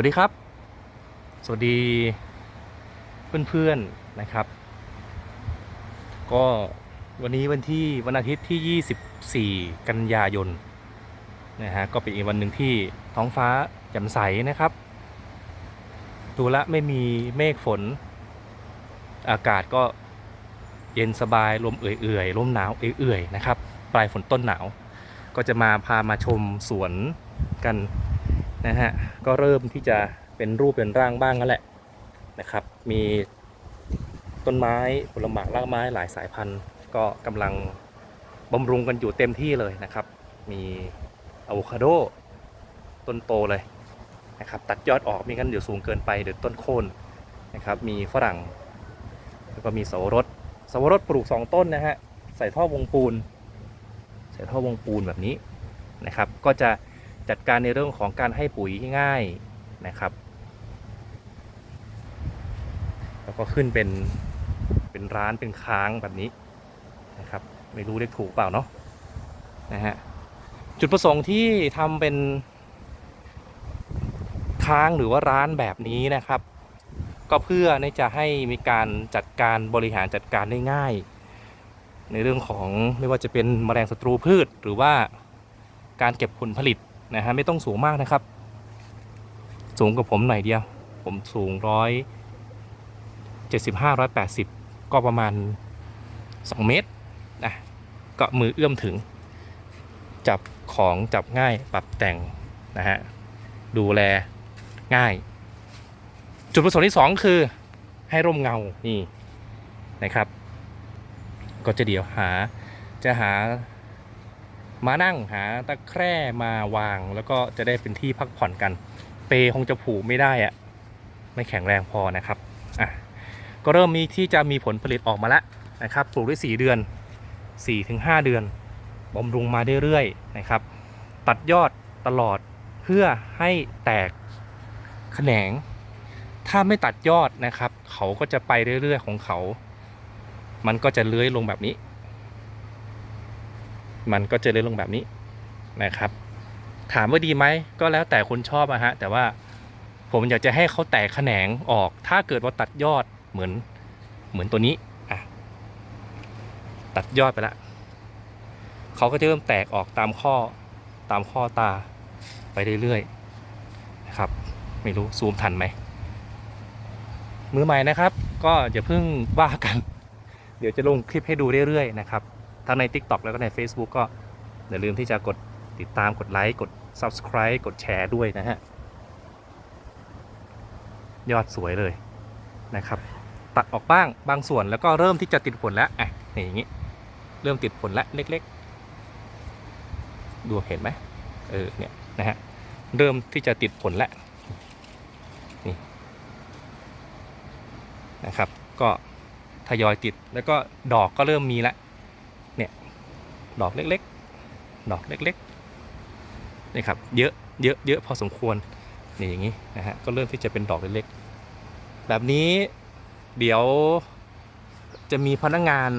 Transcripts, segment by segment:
วัสดีครับ สวัสดีเพื่อนๆนะครับ ก็วันนี้วันที่วันอาทิตย์ที่ 24 กันยายนนะฮะก็เป็นอีกวันหนึ่งที่ท้องฟ้าแจ่มใสนะครับดูและไม่มีเมฆฝน อากาศก็เย็นสบายลมเอื่อยๆลมหนาวเอื่อยๆนะครับ ปลายฝนต้นหนาว ก็จะมาพามาชมสวนกัน นะฮะก็เริ่มที่จะเป็นรูปเป็นร่างบ้างแล้วแหละนะครับ มีต้นไม้ผลหมากรากไม้หลายสายพันธุ์ ก็กำลังบำรุงกันอยู่เต็มที่เลยนะครับ มีอะโวคาโดต้นโตเลยนะครับตัดยอดออกม่งั้นเดี๋ยวสูงเกินไปเดี๋ยวต้นโคนนะครับมีฝรั่ง แล้วก็มีเสวรสสวรสปลูก 2 ต้นนะฮะใส่ท่อวงปูน ใส่ท่อวงปูนแบบนี้นะครับ ก็จะ จัดการในเรื่องของการให้ปุ๋ยง่ายนะครับ แล้วก็ขึ้นเป็นเป็นร้านเป็นค้างแบบนี้นะครับ ไม่รู้เรียกถูกเปล่าเนาะนะฮะจุดประสงค์ที่ทำเป็นค้างหรือว่าร้านแบบนี้นะครับ ก็เพื่อที่จะให้มีการจัดการบริหารจัดการได้ง่าย ในเรื่องของไม่ว่าจะเป็นแมลงศัตรูพืช หรือว่าการเก็บผลผลิต นะฮะไม่ต้องสูงมากนะครับ สูงกว่าผมหน่อยเดียว ผมสูงร้อยเจ็ดสิบห้าร้อยแปดสิบก็ประมาณสองเมตรนะก็มือเอื้อมถึง จับของจับง่ายปรับแต่งนะฮะดูแลง่าย จุดประสงค์ที่2คือให้ร่มเงานี่นะครับ ก็จะเดี๋ยวหาจะหา มานั่งหาตะแคร่มาวาง แล้วก็จะได้เป็นที่พักผ่อนกัน เปคงจะผูกไม่ได้อะไม่แข็งแรงพอนะครับอะก็เริ่มมีที่จะมีผลผลิตออกมาแล้วนะครับปลูกได้ 4 เดือน 4-5 เดือนบำรุงมาเรื่อยๆนะครับ ตัดยอดตลอดเพื่อให้แตกแขนง ถ้าไม่ตัดยอดนะครับ เขาก็จะไปเรื่อยๆของเขา มันก็จะเลื้อยลงแบบนี้ มันก็จะเลื้อยลงแบบนี้นะครับ ถามว่าดีไหมก็แล้วแต่คนชอบอะฮะแต่ว่าผมอยากจะให้เขาแตกแขนงออก ถ้าเกิดว่าตัดยอดเหมือนเหมือนตัวนี้อะตัดยอดไปละเขาก็จะเริ่มแตกออกตามข้อตามข้อตาไปเรื่อยๆนะครับไม่รู้ซูมทันไหมมือใหม่นะครับ ก็อย่าเพิ่งว่ากัน เดี๋ยวจะลงคลิปให้ดูเรื่อยๆนะครับ ทั้งใน TikTok แล้วก็ใน Facebook ก็อย่าลืมที่จะกดติดตามกดไลค์กด Subscribe กดแชร์ด้วยนะฮะ ยอดสวยเลยนะครับ ตัดออกบ้างบางส่วนแล้วก็เริ่มที่จะติดผลแล้วอะนี่อย่างนี้ เริ่มติดผลแล้วเล็กๆ ดูเห็นไหมเออเนี่ยนะฮะเริ่มที่จะติดผลแล้วนี่นะครับ ก็ทยอยติดแล้วก็ดอกก็เริ่มมีและเนี่ย ดอกเล็กๆ ดอกเล็กๆนี่ครับเยอะเยอะเยอะพอสมควรนี่อย่างนี้นะฮะก็เริ่มที่จะเป็นดอกเล็กๆ แบบนี้เดี๋ยวจะมีพนักงาน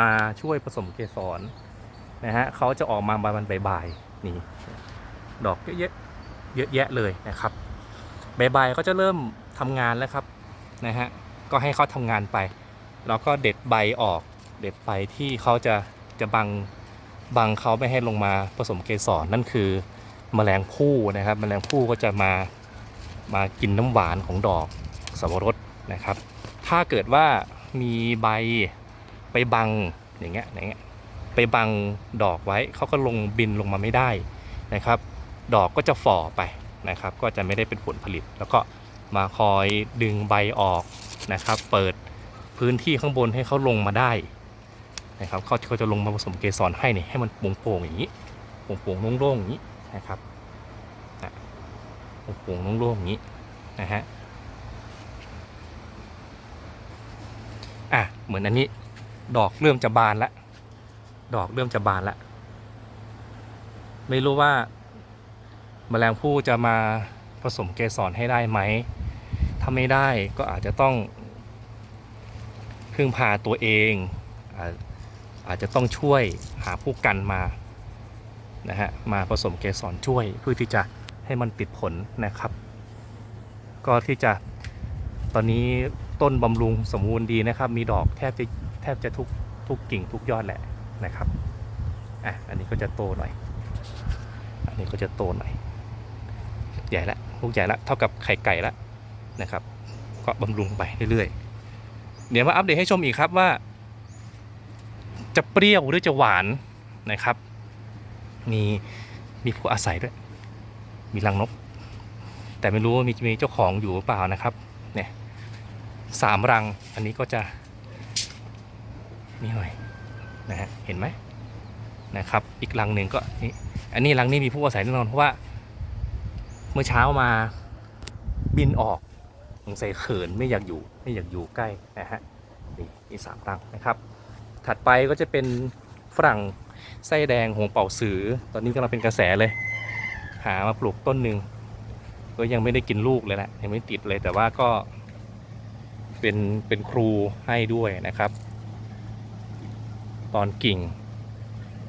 มาช่วยผสมเกสรนะฮะเขาจะออกมาประมาณบ่ายๆนี่ดอกเยอะแยะเยอะแยะเลยนะครับใบ่ายๆก็จะเริ่มทำงานแล้วครับนะฮะก็ให้เขาทำงานไป แล้วก็เด็ดใบออก เด็ดใบที่เขาจะ จะบังบังเขาไม่ให้ลงมาผสมเกสรนั่นคือแมลงผู้นะครับแมลงผู้ก็จะมามากินน้ำหวานของดอกสับปะรดนะครับ ถ้าเกิดว่ามีใบไปบังอย่างเงี้ยอย่างเงี้ยไปบังดอกไว้เขาก็ลงบินลงมาไม่ได้นะครับ ดอกก็จะฝ่อไปนะครับ ก็จะไม่ได้เป็นผลผลิต แล้วก็มาคอยดึงใบออกนะครับ เปิดพื้นที่ข้างบนให้เขาลงมาได้ นะครับเขาเขาจะลงมาผสมเกสรให้เนี่ยให้มันโป่งๆอย่างนี้โป่งๆโล่งๆอย่างนี้นะครับโป่งๆโล่งๆอย่างนี้นะฮะอะเหมือนอันนี้ดอกเริ่มจะบานละดอกเริ่มจะบานละไม่รู้ว่าแมลงผู้จะมาผสมเกสรให้ได้ไหมถ้าไม่ได้ก็อาจจะต้องพึ่งพาตัวเอง อาจจะต้องช่วยหาผู้กันมานะฮะมาผสมเกสรช่วยเพื่อที่จะให้มันติดผลนะครับ ก็ที่จะตอนนี้ต้นบำรุงสมบูรณ์ดีนะครับ มีดอกแทบจะแทบจะทุกทุกกิ่งทุกยอดแหละนะครับอะอันนี้ก็จะโตหน่อย อันนี้ก็จะโตหน่อยใหญ่ละลูกใหญ่ละเท่ากับไข่ไก่ละนะครับ ก็บำรุงไปเรื่อยๆ เดี๋ยวมาอัปเดตให้ชมอีกครับว่า จะเปรี้ยวหรือจะหวานนะครับ มีมีผู้อาศัยด้วย มีรังนก แต่ไม่รู้ว่ามีมีเจ้าของอยู่หรือเปล่านะครับเนี่ยสามรังอันนี้ก็จะนี่หน่อยนะฮะเห็นไหมนะครับ อีกรังหนึ่งก็นี่อันนี้รังนี้มีผู้อาศัยแน่นอนเพราะว่า เมื่อเช้ามาบินออกสงสัยเขินไม่อยากอยู่ไม่อยากอยู่ใกล้นะฮะนี่มีสามรังนะครับ ถัดไปก็จะเป็นฝรั่งไส้แดงหงเป่าสือ ตอนนี้กำลังเป็นกระแสเลย หามาปลูกต้นหนึ่งก็ยังไม่ได้กินลูกเลยแหละยังไม่ติดเลยแต่ว่าก็เป็นเป็นครูให้ด้วยนะครับ ตอนกิ่ง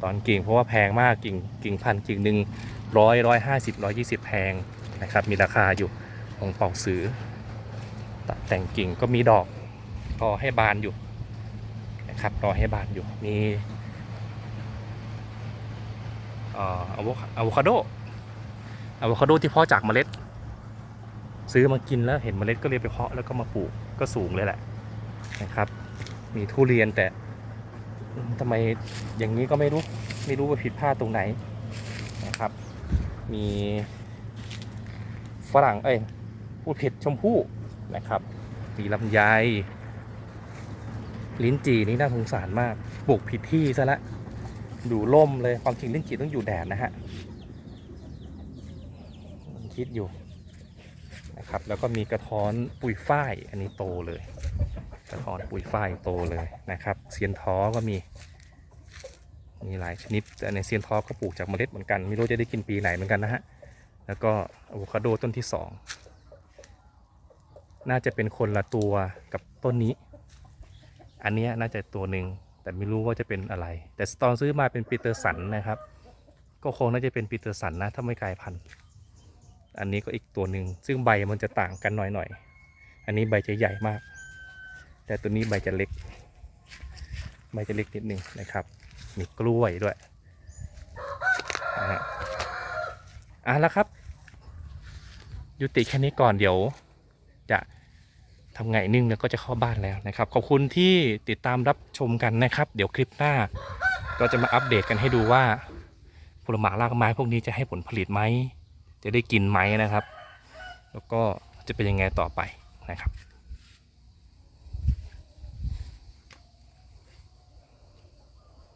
ตอนกิ่งเพราะว่าแพงมากกิ่งกิ่งพันกิ่งหนึ่งร้อยร้อยห้าสิบร้อยยี่สิบแพงนะครับ มีราคาอยู่ของเป่าสือตัดแต่งกิ่งก็มีดอกรอให้บานอยู่ นะครับรอให้บานอยู่มีเอ่ออะโวคาโดอะโวคาโดที่เพาะจากเมล็ด ซื้อมากินแล้วเห็นเมล็ดก็เลยไปเพาะแล้วก็มาปลูกก็สูงเลยแหละนะครับ มีทุเรียนแต่ทำไมอย่างนี้ก็ไม่รู้ไม่รู้ว่าผิดพลาดตรงไหนนะครับ มีฝรั่งเอ้ยพูดผิดชมพู่นะครับ มีลำไย ลิ้นจีนี่น่าสงสารมากปลูกผิดที่ซะละดูล่มเลยความจริงลิ้นจีต้องอยู่แดดนะฮะคิดอยู่นะครับแล้วก็มีกระท้อนปุยฝ้ายอันนี้โตเลย กระท้อนปุยฝ้ายโตเลยนะครับเซียนท้อก็มีมีหลายชนิดแต่ในเซียนท้อก็ปลูกจากเมล็ดเหมือนกัน ไม่รู้จะได้กินปีไหนเหมือนกันนะฮะแล้วก็อะโวคาโดต้นที่สองน่าจะเป็นคนละตัวกับต้นนี้ อันนี้น่าจะตัวหนึ่งแต่ไม่รู้ว่าจะเป็นอะไร แต่ตอนซื้อมาเป็นปีเตอร์สันนะครับ ก็คงน่าจะเป็นปีเตอร์สันนะถ้าไม่กลายพันธุ์อันนี้ก็อีกตัวหนึ่งซึ่งใบมันจะต่างกันหน่อยๆอันนี้ใบจะใหญ่มาก แต่ตัวนี้ใบจะเล็ก ใบจะเล็กนิดนึงนะครับ มีกล้วยด้วยนะฮะอะแล้วครับ ยุติแค่นี้ก่อนเดี๋ยวจะ ทำไงนึ่งแล้วก็จะเข้าบ้านแล้วนะครับ ขอบคุณที่ติดตามรับชมกันนะครับ เดี๋ยวคลิปหน้า ก็จะมาอัปเดตกันให้ดูว่าผลไม้รากไม้พวกนี้จะให้ผลผลิตไหม จะได้กินไหมนะครับ แล้วก็จะเป็นยังไงต่อไปนะครับ